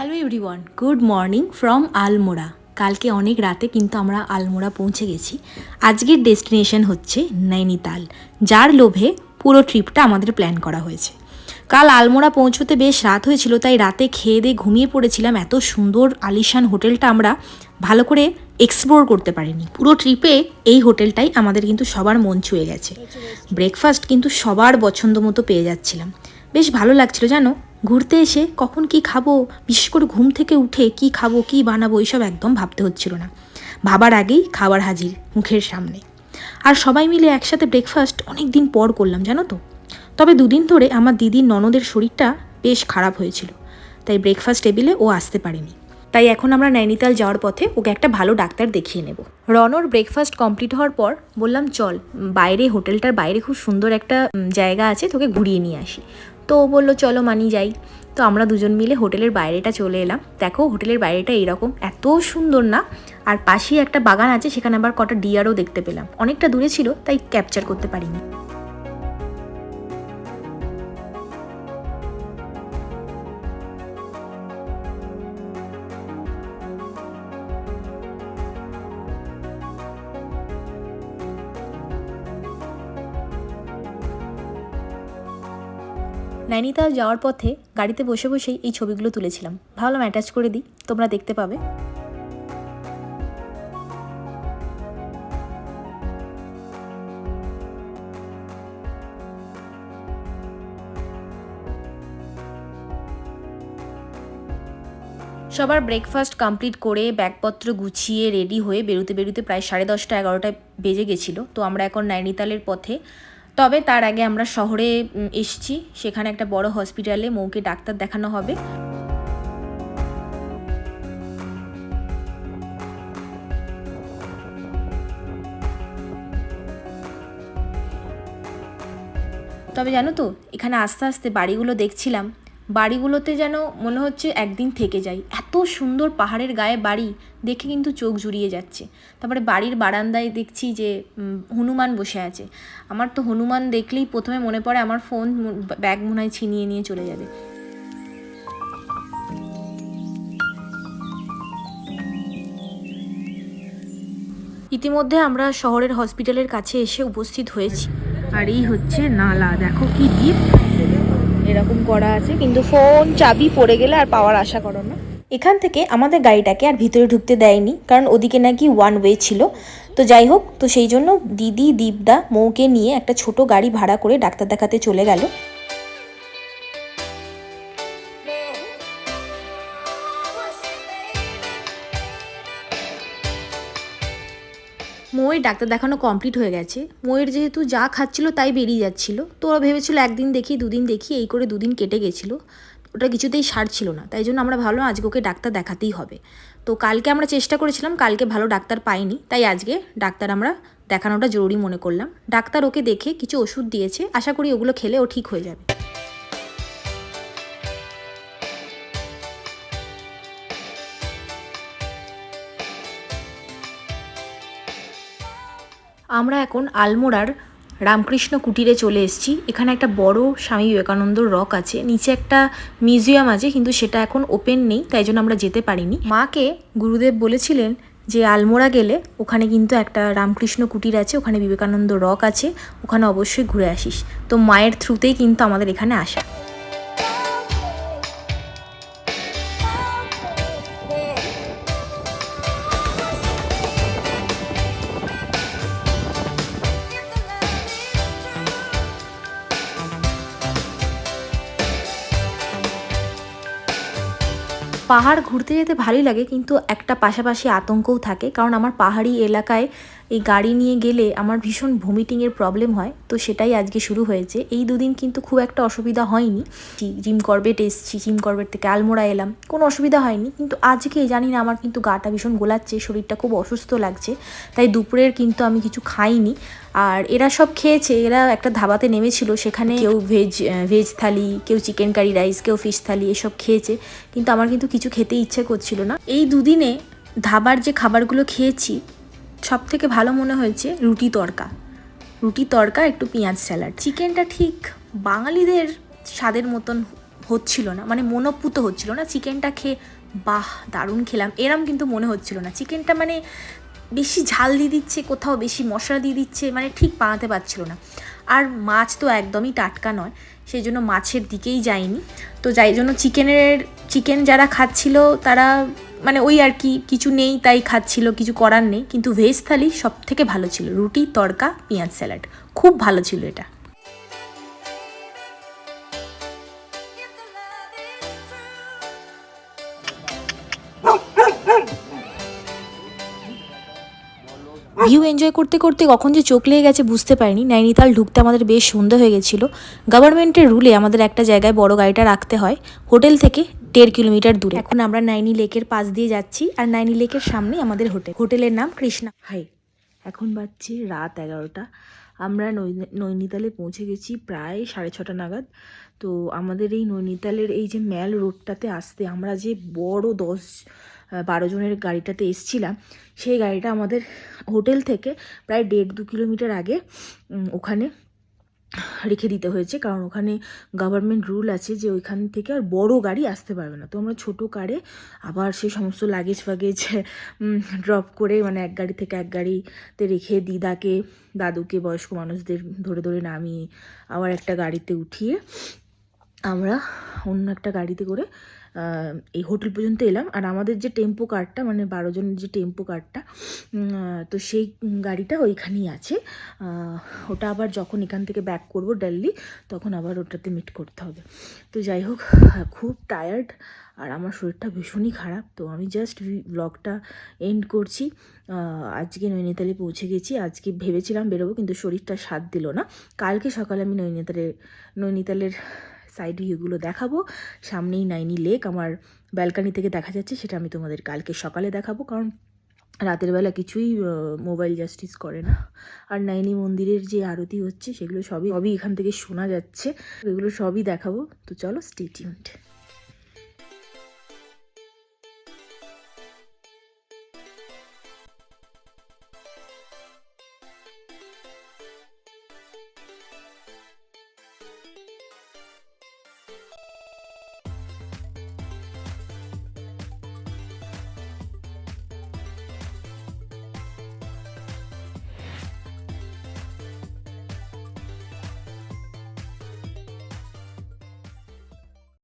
Hello everyone good morning from Almora কালকে অনেক রাতে কিন্তু আমরা আলমোড়া পৌঁছে গেছি। আজকের ডেস্টিনেশন হচ্ছে নৈনিতাল যার লোভে পুরো ট্রিপটা আমাদের প্ল্যান করা হয়েছে। কাল আলমোড়া পৌঁছতে বেশ রাত হয়েছিল তাই রাতে খেয়ে দিয়ে ঘুমিয়ে পড়েছিলাম। এত সুন্দর আলিশান হোটেলটা আমরা ভালো করে এক্সপ্লোর করতে পারিনি। পুরো ট্রিপে এই হোটেলটাই আমাদের কিন্তু সবার মন ছুঁয়ে গেছে। ব্রেকফাস্ট কিন্তু সবার পছন্দ মতো পেয়ে যাচ্ছিলাম। বেশ ভালো লাগছিল, জানো? ঘুরতে এসে কখন কি খাব, বিশেষ করে ঘুম থেকে উঠে কি খাব, কি বানাবো এইসব একদম ভাবতে হচ্ছিল না। ভাবার আগেই খাবার হাজির মুখের সামনে। আর সবাই মিলে একসাথে ব্রেকফাস্ট অনেক দিন পর করলাম, জানো তো? তবে দুদিন ধরে আমার দিদির ননদের শরীরটা বেশ খারাপ হয়েছিল। তাই ব্রেকফাস্ট টেবিলে ও আসতে পারেনি। তাই এখন আমরা নৈনিতাল যাওয়ার পথে ওকে একটা ভালো ডাক্তার দেখিয়ে নেব। রনর ব্রেকফাস্ট কমপ্লিট হওয়ার পর বললাম, চল, বাইরে হোটেলটার বাইরে খুব সুন্দর একটা জায়গা আছে, তোকে ঘুরিয়ে নিয়ে আসি। তো ও বলল, চলো মানি যাই। তো আমরা দুজন মিলে হোটেলের বাইরেটা চলে এলাম। দেখো, হোটেলের বাইরেটা এরকম, এত সুন্দর না? আর পাশেই একটা বাগান আছে, সেখানে আবার কটা ডিয়ারও দেখতে পেলাম। অনেকটা দূরে ছিল, তাই ক্যাপচার করতে পারিনি। নৈনিতাল যাওয়ার পথে গাড়িতে বসে বসেই এই ছবিগুলো তুলেছিলাম। ভাবলাম অ্যাটাচ করে দিই, তোমরা দেখতে পাবে। সবার ব্রেকফাস্ট কমপ্লিট করে ব্যাগপত্র গুছিয়ে রেডি হয়ে বেরোতে বেরোতে প্রায় সাড়ে দশটা এগারোটায় বেজে গেছিল। তো আমরা এখন নৈনিতালের পথে তবে তার আগে আমরা শহরে এসছি। সেখানে একটা বড় হসপিটালে মৌকে ডাক্তার দেখানো হবে। তবে জানো তো, এখানে আস্তে আস্তে বাড়িগুলো দেখছিলাম। বাড়িগুলোতে যেন মনে হচ্ছে একদিন থেকে যাই। এত সুন্দর পাহাড়ের গায়ে বাড়ি দেখে কিন্তু চোখ জুড়িয়ে যাচ্ছে। তারপরে বাড়ির বারান্দায় দেখছি যে হনুমান বসে আছে। আমার তো হনুমান দেখলেই প্রথমে মনে পড়ে আমার ফোন ব্যাগ মনে হয় ছিনিয়ে নিয়ে চলে যাবে। ইতিমধ্যে আমরা শহরের হসপিটালের কাছে এসে উপস্থিত হয়েছি। আর এই হচ্ছে নালা। দেখো কি ডিপ এরকম করা আছে, কিন্তু ফোন চাবি পড়ে গেলে আর পাওয়ার আশা করো না। এখান থেকে আমাদের গাড়িটাকে আর ভিতরে ঢুকতে দেয়নি, কারণ ওদিকে নাকি ওয়ান ওয়ে ছিল। তো যাই হোক, তো সেই জন্য দিদি, দীপদা, মৌকে নিয়ে একটা ছোট গাড়ি ভাড়া করে ডাক্তার দেখাতে চলে গেল। ময়ের ডাক্তার দেখানো কমপ্লিট হয়ে গেছে। ময়ের যেহেতু যা খাচ্ছিল তাই বেরিয়ে যাচ্ছিল। তো ওরা ভেবেছিল একদিন দেখি, দুদিন দেখি, এই করে দুদিন কেটে গেছিল। ওটা কিছুতেই সারছিল না। তাই জন্য আমরা ভালো আজকে ওকে ডাক্তার দেখাতেই হবে। তো কালকে আমরা চেষ্টা করেছিলাম, কালকে ভালো ডাক্তার পাইনি। তাই আজকে ডাক্তার আমরা দেখানোটা জরুরি মনে করলাম। ডাক্তার ওকে দেখে কিছু ওষুধ দিয়েছে। আশা করি ওগুলো খেলে ও ঠিক হয়ে যাবে। আমরা এখন আলমোড়ার রামকৃষ্ণ কুটিরে চলে এসেছি। এখানে একটা বড় স্বামী বিবেকানন্দর রক আছে। নিচে একটা মিউজিয়াম আছে, কিন্তু সেটা এখন ওপেন নেই, তাই জন্য আমরা যেতে পারিনি। মাকে গুরুদেব বলেছিলেন যে, আলমোড়া গেলে ওখানে কিন্তু একটা রামকৃষ্ণ কুটির আছে, ওখানে বিবেকানন্দ রক আছে, ওখানে অবশ্যই ঘুরে আসিস। তো মায়ের থ্রুতেই কিন্তু আমাদের এখানে আসা। পাহাড় ঘুরতে যেতে ভালোই লাগে কিন্তু একটা পাশাপাশি আতঙ্কও থাকে। কারণ আমার পাহাড়ি এলাকায় এই গাড়ি নিয়ে গেলে আমার ভীষণ ভমিটিংয়ের প্রবলেম হয়, তো সেটাই আজকে শুরু হয়েছে। এই দুদিন কিন্তু খুব একটা অসুবিধা হয়নি। জিম করবেট এসছি জিম করবেট থেকে আলমোড়া এলাম। কোনো অসুবিধা হয়নি, কিন্তু আজকে জানি না আমার কিন্তু গাটা ভীষণ গোলাচ্ছে, শরীরটা খুব অসুস্থ লাগছে, তাই দুপুরের কিন্তু আমি কিছু খাইনি। আর এরা সব খেয়েছে, এরা একটা ধাবাতে নেমেছিল, সেখানে কেউ ভেজ ভেজ থালি, কেউ চিকেন কারি রাইস কেউ ফিশ থালি, এসব খেয়েছে। কিন্তু আমার কিন্তু কিছু খেতে ইচ্ছে করছিল না। এই দুদিনে ধাবার যে খাবারগুলো খেয়েছি সব থেকে ভালো মনে হয়েছে রুটি তড়কা রুটি তড়কা একটু পেঁয়াজ স্যালাড। চিকেনটা ঠিক বাঙালিদের স্বাদের মতন হচ্ছিল না মানে মনোপুত হচ্ছিল না। চিকেনটা খেয়ে, বাহ, দারুণ খেলাম। এরম কিন্তু মনে হচ্ছিল না। চিকেনটা মানে বেশি ঝাল দিয়ে দিচ্ছে, কোথাও বেশি মশলা দিয়ে দিচ্ছে মানে ঠিক বানাতে পারছিল না। আর মাছ তো একদমই টাটকা নয়, সেই জন্য মাছের দিকেই যায়নি। তো যাই জন্য চিকেনের, চিকেন যারা খাচ্ছিল, তারা মানে ওই আর কি, কিছু নেই, তাই খাচ্ছিল, কিছু করার নেই। কিন্তু ভেজ থালি সব থেকে ভালো ছিল। রুটি, তড়কা, পেঁয়াজ স্যালাড খুব ভালো ছিল এটা। ভিউ এনজয় করতে করতে কখন যে চোখ লেগে গেছে বুঝতে পারিনি। নাইনিতাল ঢুকতে আমাদের বেশ সন্ধে হয়ে গেছিল। গভর্নমেন্টের রুলে আমাদের একটা জায়গায় বড় গাড়িটা রাখতে হয়, হোটেল থেকে দেড় কিলোমিটার দূরে। এখন আমরা নাইনি লেকের পাশ দিয়ে যাচ্ছি আর নাইনি লেকের সামনে আমাদের হোটেল। হোটেলের নাম কৃষ্ণা। হাই, এখন বাজছে রাত এগারোটা। আমরা নৈনিতালে পৌঁছে গেছি প্রায় সাড়ে ছটা নাগাদ। তো আমাদের এই নৈনিতালের এই যে ম্যাল রোডটাতে আসতে আমরা যে বড় দশ বারো জনের গাড়িটাতে এসছিলাম, সেই গাড়িটা আমাদের হোটেল থেকে প্রায় দেড় দু কিলোমিটার আগে ওখানে রেখে দিতে হয়েছে। কারণ ওখানে গভর্নমেন্ট রুল আছে যে ওইখান থেকে আর বড় গাড়ি আসতে পারবে না। তো আমরা ছোটো কারে আবার সেই সমস্ত লাগেজ ফাগেজ ড্রপ করে মানে এক গাড়ি থেকে এক গাড়িতে রেখে দিদাকে, দাদুকে, বয়স্ক মানুষদের ধরে ধরে নামিয়ে আবার একটা গাড়িতে উঠিয়ে আমরা অন্য একটা গাড়িতে করে এই হোটেল পর্যন্ত এলাম। আর আমাদের যে টেম্পো কারটা মানে বারো জনের যে টেম্পো কারটা তো সেই গাড়িটা ওইখানেই আছে। ওটা আবার যখন এখান থেকে ব্যাক করব দিল্লি তখন আবার ওটাতে মিট করতে হবে। তো যাই হোক, খুব টায়ার্ড আর আমার শরীরটা ভীষণই খারাপ। তো আমি জাস্ট ব্লগটা এন্ড করছি। আজকে নৈনিতালে পৌঁছে গেছি। আজকে ভেবেছিলাম বেরোবো, কিন্তু শরীরটা সাথ দিল না। কালকে সকালে আমি নৈনিতালে, নৈনিতালের সাইড ভিউগুলো দেখাবো। সামনেই নাইনি লেক আমার ব্যালকানি থেকে দেখা যাচ্ছে, সেটা আমি তোমাদের কালকে সকালে দেখাবো। কারণ রাতের বেলা কিছুই মোবাইল জাস্টিস করে না। আর নাইনি মন্দিরের যে আরতি হচ্ছে, সেগুলো সবই সবই এখান থেকে শোনা যাচ্ছে। এগুলো সবই দেখাবো। তো চলো স্টে টিউনড